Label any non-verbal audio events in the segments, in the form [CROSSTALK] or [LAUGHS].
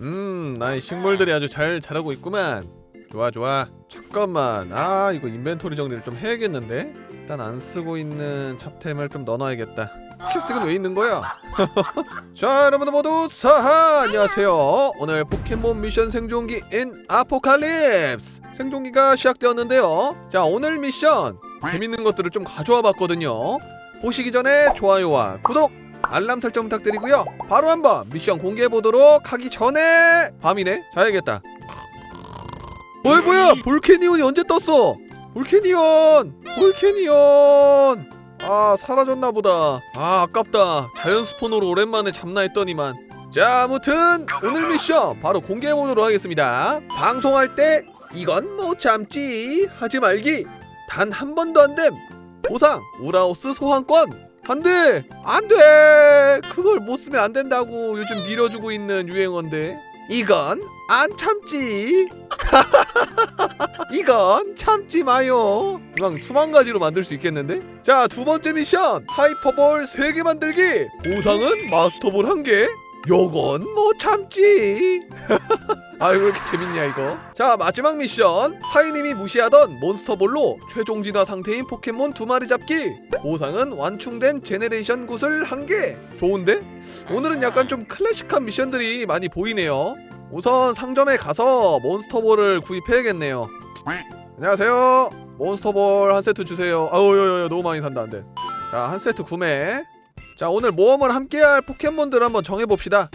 음, 나의 식물들이 아주 잘 자라고 있구만. 좋아, 좋아. 잠깐만. 아, 이거 인벤토리 정리를 좀 해야겠는데. 일단 안 쓰고 있는 잡템을 좀 넣어놔야겠다. 키스틱은 왜 있는 거야? [LAUGHS] 자, 여러분들 모두 사하 안녕하세요. 오늘 포켓몬 미션 생존기 인 아포칼립스 생존기가 시작되었는데요. 자, 오늘 미션 재밌는 것들을 좀 가져와 봤거든요. 보시기 전에 좋아요와 구독 알람 설정 부탁드리고요. 바로 한번 미션 공개해 보도록 하기 전에 밤이네. 자야겠다. 어이 뭐야? 볼케니온이 언제 떴어? 볼케니온! 볼케니온! 아 사라졌나 보다. 아 아깝다. 자연 스폰으로 오랜만에 잡나 했더니만. 자 아무튼 오늘 미션 바로 공개해 보도록 하겠습니다. 방송할 때 이건 못 참지 하지 말기. 단 한 번도 안 됨. 보상 우라우스 소환권 안돼 안돼! 그걸 못 쓰면 안 된다고 요즘 밀어주고 있는 유행어인데. 이건 안 참지. [LAUGHS] 이건 참지 마요. 그냥 수만 가지로 만들 수 있겠는데? 자 두 번째 미션! 하이퍼볼 3개 만들기! 보상은 마스터볼 1개? 요건 못 참지 [LAUGHS] 아이고 왜 이렇게 재밌냐 이거? 자 마지막 미션. 사이님이 무시하던 몬스터볼로 최종 진화 상태인 포켓몬 두 마리 잡기. 보상은 완충된 제네레이션 구슬 한 개. 좋은데? 오늘은 약간 좀 클래식한 미션들이 많이 보이네요. 우선 상점에 가서 몬스터볼을 구입해야겠네요. 안녕하세요. 몬스터볼 한 세트 주세요. 아우 여여 너무 많이 산다 안돼. 자 한 세트 구매. 자 오늘 모험을 함께할 포켓몬들 한번 정해봅시다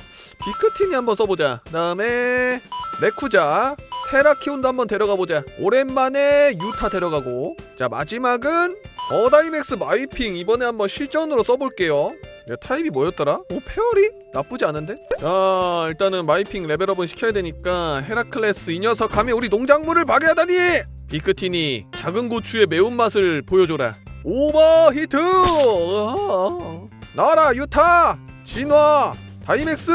비크틴이 한번 써보자. 그 다음에 레쿠자 테라키온도 한번 데려가보자. 오랜만에 유타 데려가고. 자 마지막은 어다이맥스 마이핑. 이번에 한번 실전으로 써볼게요. 얘 타입이 뭐였더라? 오 페어리? 나쁘지 않은데? 자 일단은 마이핑 레벨업은 시켜야 되니까 헤라클레스 이 녀석 감히 우리 농작물을 파괴하다니! 비크틴이 작은 고추의 매운맛을 보여줘라. 오버히트. 나와라 유타! 진화 다이맥스!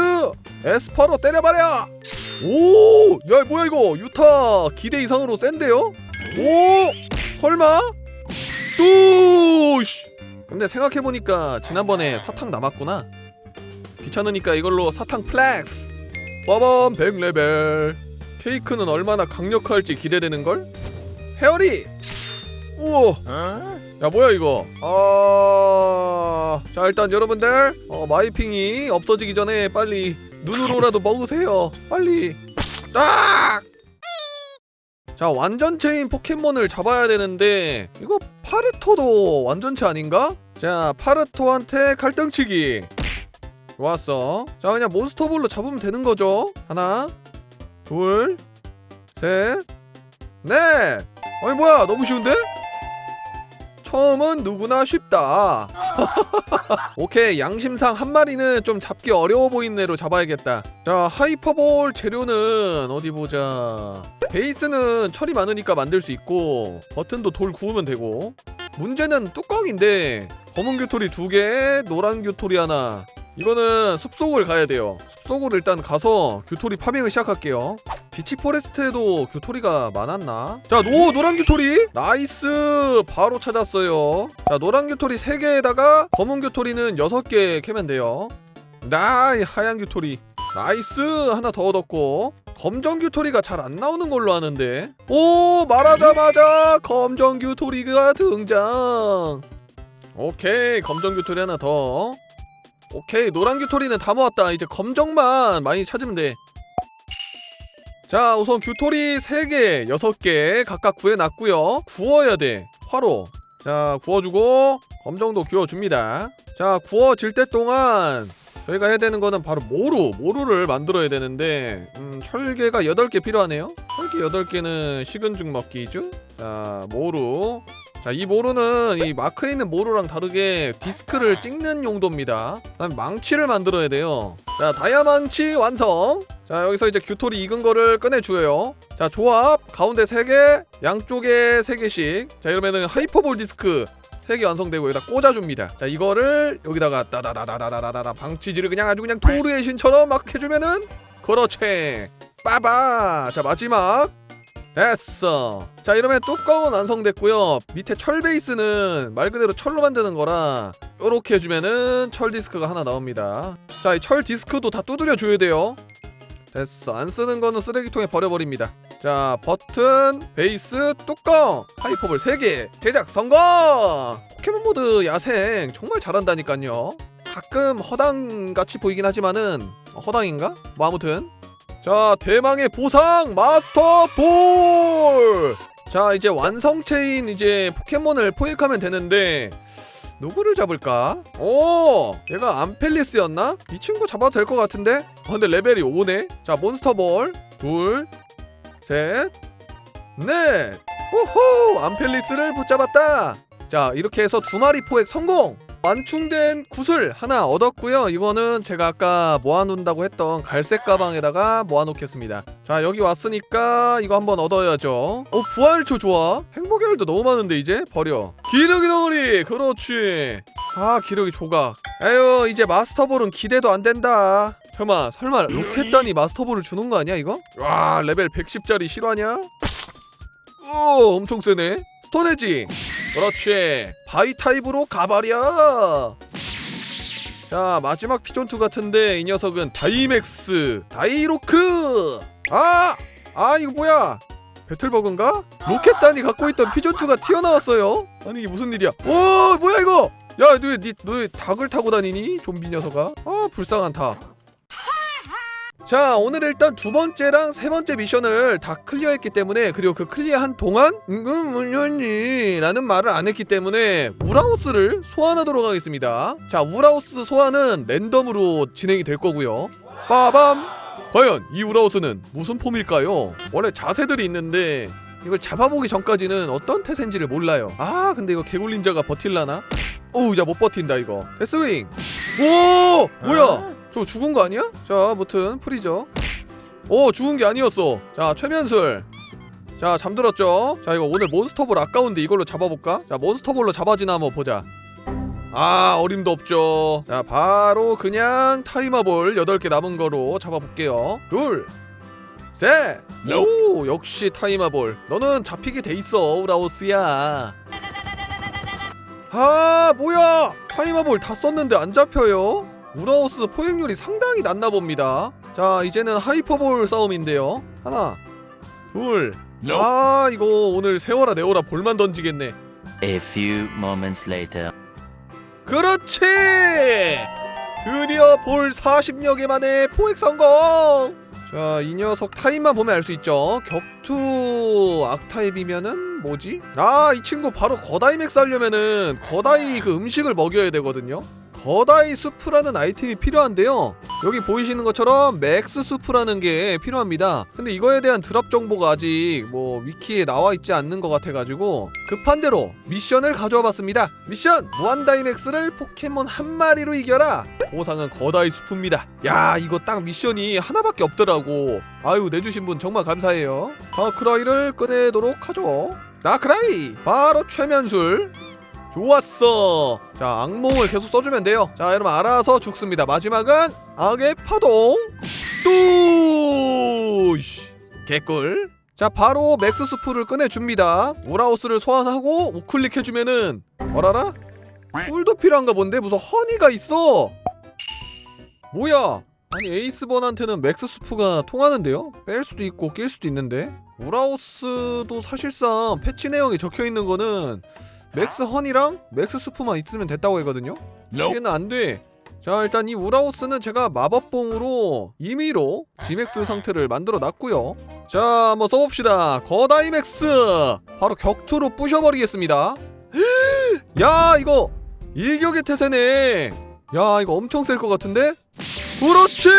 에스파로 때려버려! 오 야 뭐야 이거? 유타 기대 이상으로 센데요? 오! 설마? 뚜시 근데 생각해보니까 지난번에 사탕 남았구나. 귀찮으니까 이걸로 사탕 플렉스! 빠밤 100레벨. 케이크는 얼마나 강력할지 기대되는걸? 헤어리! 우와! 야 뭐야 이거? 아... 자 일단 여러분들 어, 마이핑이 없어지기 전에 빨리 눈으로라도 먹으세요 빨리 딱! 자 완전체인 포켓몬을 잡아야 되는데 이거 파르토도 완전체 아닌가? 자 파르토한테 갈등치기 좋았어 자 그냥 몬스터볼로 잡으면 되는 거죠 하나 둘 셋 넷 아니 뭐야 너무 쉬운데? 처음은 누구나 쉽다. [LAUGHS] 오케이 양심상 한 마리는 좀 잡기 어려워 보이는 애로 잡아야겠다. 자 하이퍼볼 재료는 어디 보자. 베이스는 철이 많으니까 만들 수 있고 버튼도 돌 구우면 되고 문제는 뚜껑인데 검은 규토리 두 개, 노란 규토리 하나. 이거는 숲속을 가야 돼요. 숲속을 일단 가서 규토리 파밍을 시작할게요. 비치 포레스트에도 규토리가 많았나? 자, 노 노란 규토리. 나이스. 바로 찾았어요. 자, 노란 규토리 3개에다가 검은 규토리는 6개 캐면 돼요. 나이 하얀 규토리. 나이스. 하나 더 얻었고. 검정 규토리가 잘 안 나오는 걸로 아는데. 오, 말하자마자 검정 규토리가 등장. 오케이. 검정 규토리 하나 더. 오케이. 노란 규토리는 다 모았다. 이제 검정만 많이 찾으면 돼. 자 우선 규토리 3개 6개 각각 구해놨고요. 구워야 돼 화로. 자 구워주고 검정도 구워줍니다. 자 구워질 때 동안 저희가 해야 되는 거는 바로 모루 모루를 만들어야 되는데 음, 철개가 8개 필요하네요. 철개 8개는 식은 죽 먹기죠 자 모루 자 이 모루는 이 마크에 있는 모루랑 다르게 디스크를 찍는 용도입니다. 그다음에 망치를 만들어야 돼요. 자 다이아망치 완성. 자 여기서 이제 규토리 익은 거를 꺼내줘요. 자 조합 가운데 3개 양쪽에 3개씩. 자 이러면은 하이퍼볼 디스크 3개 완성되고 여기다 꽂아줍니다. 자 이거를 여기다가 따다다다다다다다 방치질을 그냥 아주 그냥 도르의 신처럼 막 해주면은 그렇지. 빠바! 자 마지막 됐어. 자 이러면 뚜껑은 완성됐고요. 밑에 철 베이스는 말 그대로 철로 만드는 거라 요렇게 해주면은 철 디스크가 하나 나옵니다. 자 이 철 디스크도 다 두드려 줘야 돼요. 됐어. 안 쓰는 거는 쓰레기통에 버려버립니다. 자 버튼 베이스 뚜껑 하이퍼볼 3개. 제작 성공! 포켓몬 모드 야생 정말 잘한다니까요. 가끔 허당같이 보이긴 하지만은 어, 허당인가? 뭐 아무튼 자 대망의 보상 마스터 볼! 자 이제 완성체인 이제 포켓몬을 포획하면 되는데 누구를 잡을까? 오 얘가 암펠리스였나? 이 친구 잡아도 될 것 같은데? 어, 근데 레벨이 5네 자 몬스터볼 둘 셋 넷 호호 암펠리스를 붙잡았다 자 이렇게 해서 두 마리 포획 성공 완충된 구슬 하나 얻었고요. 이거는 제가 아까 모아놓는다고 했던 갈색 가방에다가 모아놓겠습니다. 자 여기 왔으니까 이거 한번 얻어야죠. 어 부활초 좋아. 행복의 열도 너무 많은데 이제? 버려. 기력이 덩어리! 그렇지. 아 기력이 조각. 에휴 이제 마스터볼은 기대도 안 된다. 잠깐만 설마 로켓단이 마스터볼을 주는 거 아니야 이거? 와 레벨 110짜리 실화냐? 오 엄청 세네. 스톤에지 그렇지. 바이 타입으로 가버려. 자 마지막 피존2 같은데 이 녀석은 다이맥스 다이로크. 아! 아 이거 뭐야? 배틀버그인가? 로켓단이 갖고 있던 피존2가 튀어나왔어요. 아니 이게 무슨 일이야? 오 뭐야 이거? 야너왜 닭을 타고 다니니? 좀비 녀석아? 아 불쌍한 닭 자 오늘 일단 두 번째랑 세 번째 미션을 다 클리어했기 때문에 그리고 그 클리어한 동안 응응문현이 라는 말을 안 했기 때문에 우라우스를 소환하도록 하겠습니다. 자 우라우스 소환은 랜덤으로 진행이 될 거고요. 빠밤! 과연 이 우라우스는 무슨 폼일까요? 원래 자세들이 있는데 이걸 잡아보기 전까지는 어떤 태세인지를 몰라요. 아 근데 이거 개굴린자가 버틸라나? 오우 야못 버틴다 이거. 데스윙. 오! 뭐야 저 죽은 거 아니야? 자, 무튼 프리저. 오, 죽은 게 아니었어. 자, 최면술. 자, 잠들었죠? 자, 이거 오늘 몬스터볼 아까운데 이걸로 잡아볼까? 자, 몬스터볼로 잡아지나 한번 보자. 아, 어림도 없죠. 자, 바로 그냥 타이머볼 8개 남은 거로 잡아볼게요. 둘, 셋. 오, 역시 타이머볼. 너는 잡히게 돼 있어, 우라우스야. 아, 뭐야? 타이머볼 다 썼는데 안 잡혀요? 우라우스 포획률이 상당히 낮나 봅니다. 자, 이제는 하이퍼볼 싸움인데요. 하나, 둘. 아, 이거 오늘 세워라 내워라 볼만 던지겠네. A few moments later. 그렇지! 드디어 볼 40여 개 만에 포획 성공! 자, 이 녀석 타입만 보면 알 수 있죠. 격투 악타입이면은 뭐지? 아, 이 친구 바로 거다이 맥스 하려면은 거다이 그 음식을 먹여야 되거든요. 거다이 수프라는 아이템이 필요한데요. 여기 보이시는 것처럼 맥스 수프라는 게 필요합니다. 근데 이거에 대한 드랍 정보가 아직 뭐 위키에 나와 있지 않는 것 같아가지고 급한 대로 미션을 가져와 봤습니다. 미션 무한다이맥스를 포켓몬 한 마리로 이겨라. 보상은 거다이 수프입니다. 야 이거 딱 미션이 하나밖에 없더라고. 아유 내주신 분 정말 감사해요. 다크라이를 꺼내도록 하죠. 다크라이 바로 최면술. 좋았어. 자, 악몽을 계속 써주면 돼요. 자, 여러분 알아서 죽습니다. 마지막은 악의 파동. 뚜. 개꿀. 자, 바로 맥스 수프를 꺼내줍니다. 우라우스를 소환하고 우클릭 해주면은 뭐라라? 꿀도 필요한가 본데 무슨 허니가 있어. 뭐야? 아니 에이스번한테는 맥스 수프가 통하는데요? 뺄 수도 있고 낄 수도 있는데 우라우스도 사실상 패치 내용이 적혀 있는 거는 맥스 허니랑 맥스 스프만 있으면 됐다고 했거든요. 이게는 안 돼. 자 일단 이 우라우스는 제가 마법봉으로 임의로 G맥스 상태를 만들어 놨고요. 자 한번 써봅시다. 거다이맥스 바로 격투로 부셔버리겠습니다. [GASPS] 야 이거 일격의 태세네. 야 이거 엄청 셀 것 같은데? 그렇지!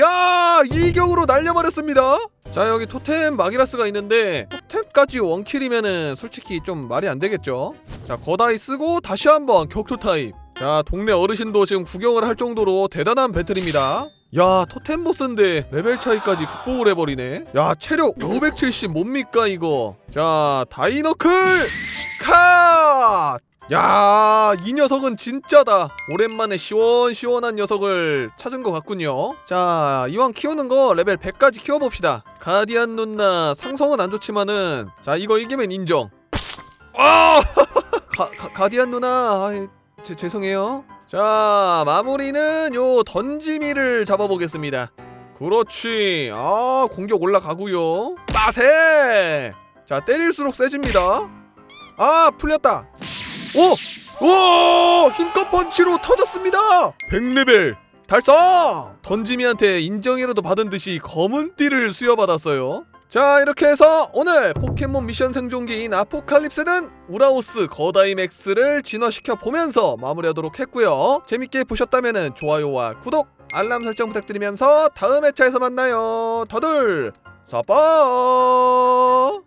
야 일격으로 날려버렸습니다. 자 여기 토템 마기라스가 있는데 토템까지 원킬이면은 솔직히 좀 말이 안 되겠죠. 자 거다이 쓰고 다시 한번 격투 타입. 자 동네 어르신도 지금 구경을 할 정도로 대단한 배틀입니다. 야 토템 보스인데 레벨 차이까지 극복을 해버리네. 야 체력 570 뭡니까 이거? 자 다이너클 컷! 야, 이 녀석은 진짜다. 오랜만에 시원시원한 녀석을 찾은 것 같군요. 자, 이왕 키우는 거 레벨 100까지 키워봅시다. 가디안 누나 상성은 안 좋지만은 자, 이거 이기면 인정. 아! [LAUGHS] 가, 가, 가디안 누나, 아이, 제, 죄송해요. 자, 마무리는 요 던지미를 잡아보겠습니다. 그렇지. 아 공격 올라가고요. 빠세. 자 때릴수록 세집니다. 아 풀렸다. 오, 오 힘껏 펀치로 터졌습니다. 100레벨 달성. 던지미한테 인정이라도 받은 듯이 검은 띠를 수여받았어요. 자 이렇게 해서 오늘 포켓몬 미션 생존기인 아포칼립스는 우라우스 거다이맥스를 진화시켜 보면서 마무리하도록 했고요 재밌게 보셨다면 좋아요와 구독 알람 설정 부탁드리면서 다음 회차에서 만나요 더들 사빠